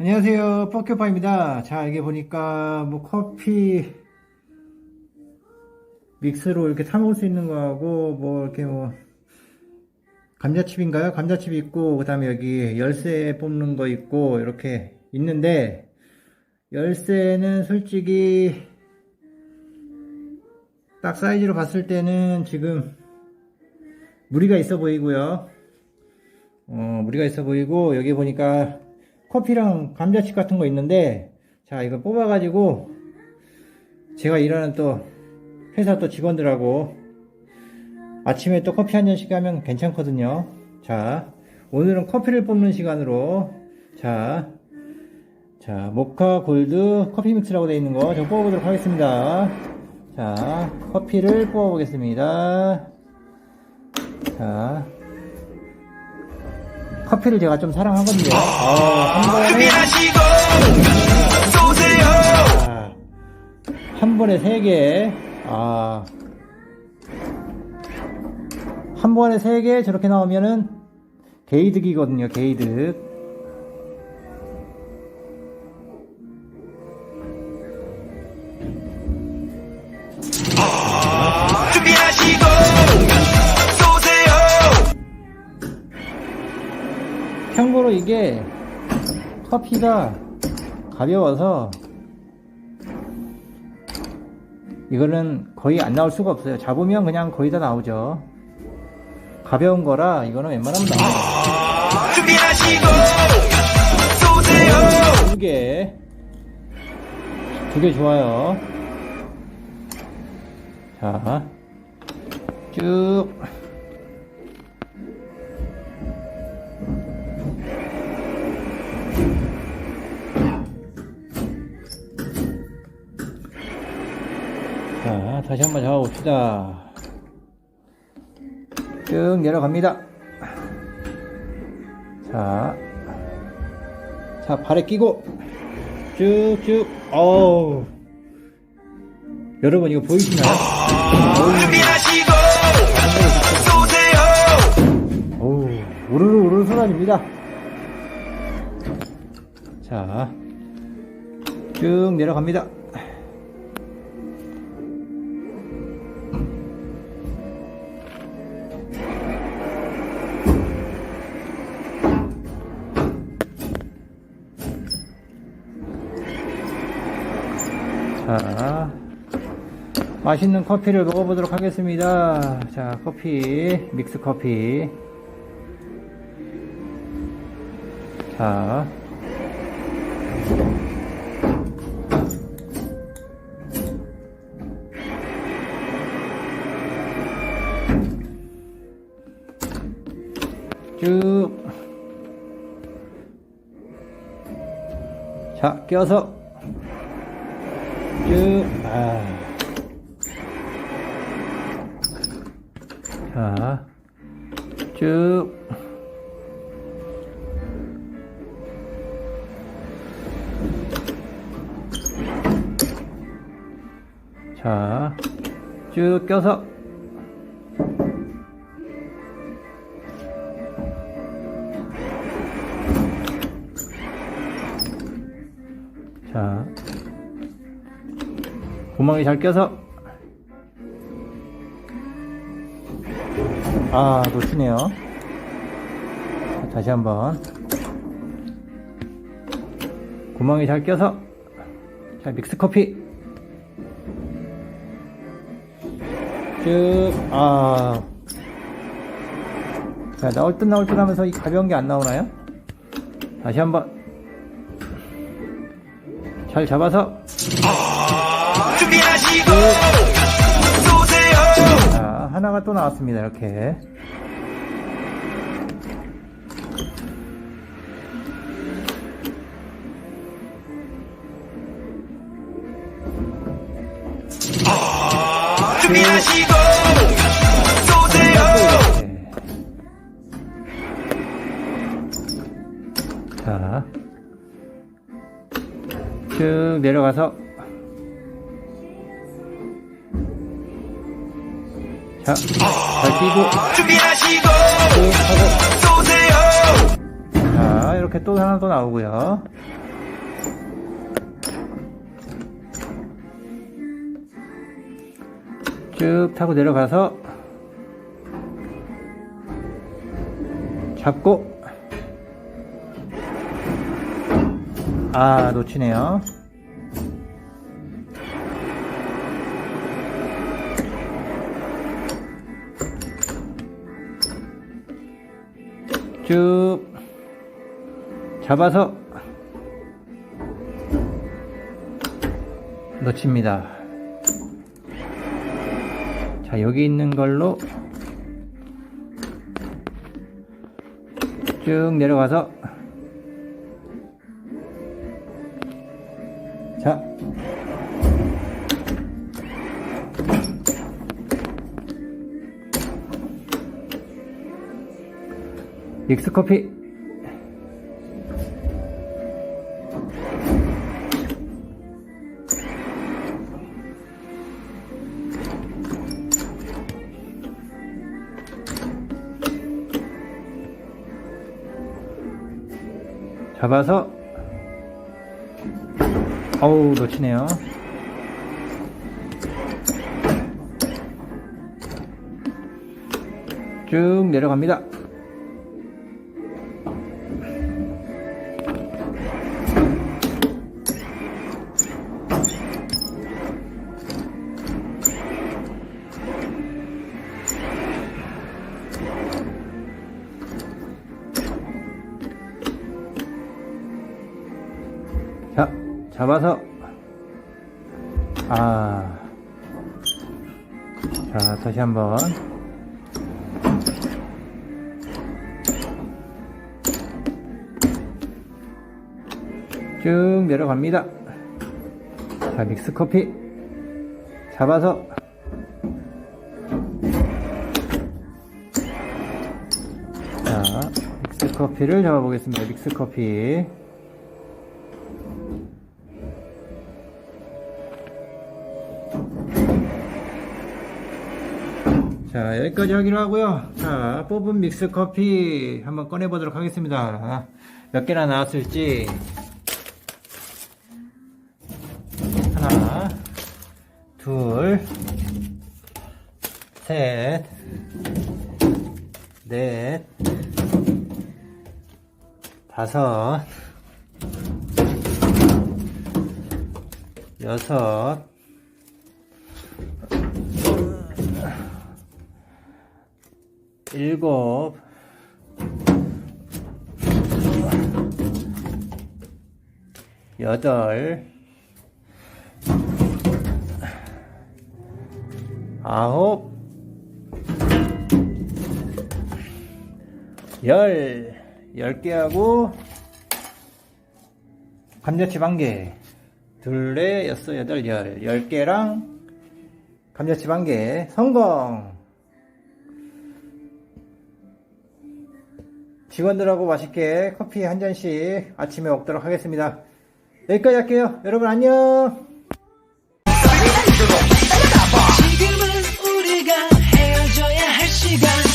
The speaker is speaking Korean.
안녕하세요. 뻐큐파입니다. 자, 이게 보니까 뭐 커피 믹스로 이렇게 사 먹을 수 있는 거하고 뭐 이렇게 뭐 감자칩인가요? 감자칩 있고 그 다음에 여기 열쇠 뽑는 거 있고 이렇게 있는데 열쇠는 솔직히 딱 사이즈로 봤을 때는 지금 무리가 있어 보이고요. 어, 무리가 있어 보이고 여기 보니까 커피랑 감자칩 같은 거 있는데 자 이거 뽑아가지고 제가 일하는 또 회사 또 직원들하고 아침에 또 커피 한 잔씩 하면 괜찮거든요. 자 오늘은 커피를 뽑는 시간으로 자, 자 모카 골드 커피 믹스라고 되어 있는 거 저 뽑아보도록 하겠습니다. 자 커피를 뽑아보겠습니다. 자 커피를 제가 좀 사랑하거든요. 아, 한 번에, 아, 한 번에 세 개. 아, 한 번에 세 개 저렇게 나오면은 게이득이거든요. 게이득. 참고로 이게 커피가 가벼워서 이거는 거의 안 나올 수가 없어요. 잡으면 그냥 거의 다 나오죠. 가벼운 거라 이거는 웬만하면 나와요. 준비하시고 쏘세요 두 개. 두 개 좋아요. 자, 쭉. 다시 한번 잡아봅시다. 쭉 내려갑니다. 자, 자, 발에 끼고 쭉쭉. 어우. 여러분 이거 보이시나요? 준비하시고 쏘세요 어우, 우르르 우르르 쏟아집니다. 자, 쭉 내려갑니다. 자, 맛있는 커피를 먹어보도록 하겠습니다. 자, 커피, 믹스 커피. 자. 쭉. 자, 껴서. 쭉. 아. 자. 쭉. 자, 쭉 껴서. 자, 구멍이 잘 껴서. 아, 놓치네요. 자, 다시 한번. 구멍이 잘 껴서. 자, 믹스 커피. 쭉, 아. 자, 나올 듯 나올 듯 하면서 이 가벼운 게 안 나오나요? 다시 한 번. 잘 잡아서. 준비하시고 쏘세요 자, 하나가 또 나왔습니다. 이렇게. 준비하시고 쏘세요. 자. 쭉 내려가서. 자, 뛰고. 준비하시고. 하고. 자, 이렇게 또 하나 더 나오고요. 쭉 타고 내려가서 잡고 아 놓치네요 쭉 잡아서 놓칩니다. 자, 여기 있는 걸로 쭉 내려가서 자, 믹스커피. 잡아서. 어우 놓치네요. 쭉 내려갑니다 잡아서 아. 자, 다시 한번 쭉 내려갑니다. 자, 믹스 커피 잡아서 자, 믹스 커피를 잡아 보겠습니다. 믹스 커피. 자, 여기까지 하기로 하고요. 자, 뽑은 믹스 커피 한번 꺼내 보도록 하겠습니다. 몇 개나 나왔을지. 하나, 둘, 셋, 넷, 다섯, 여섯, 일곱, 여덟, 아홉, 열, 열 개 하고, 감자칩 한 개, 둘레, 여섯, 여덟, 열, 열 개랑 감자칩 한 개, 성공! 직원들하고 맛있게 커피 한 잔씩 아침에 먹도록 하겠습니다. 여기까지 할게요. 여러분 안녕! 지금은 우리가 헤어져야 할 시간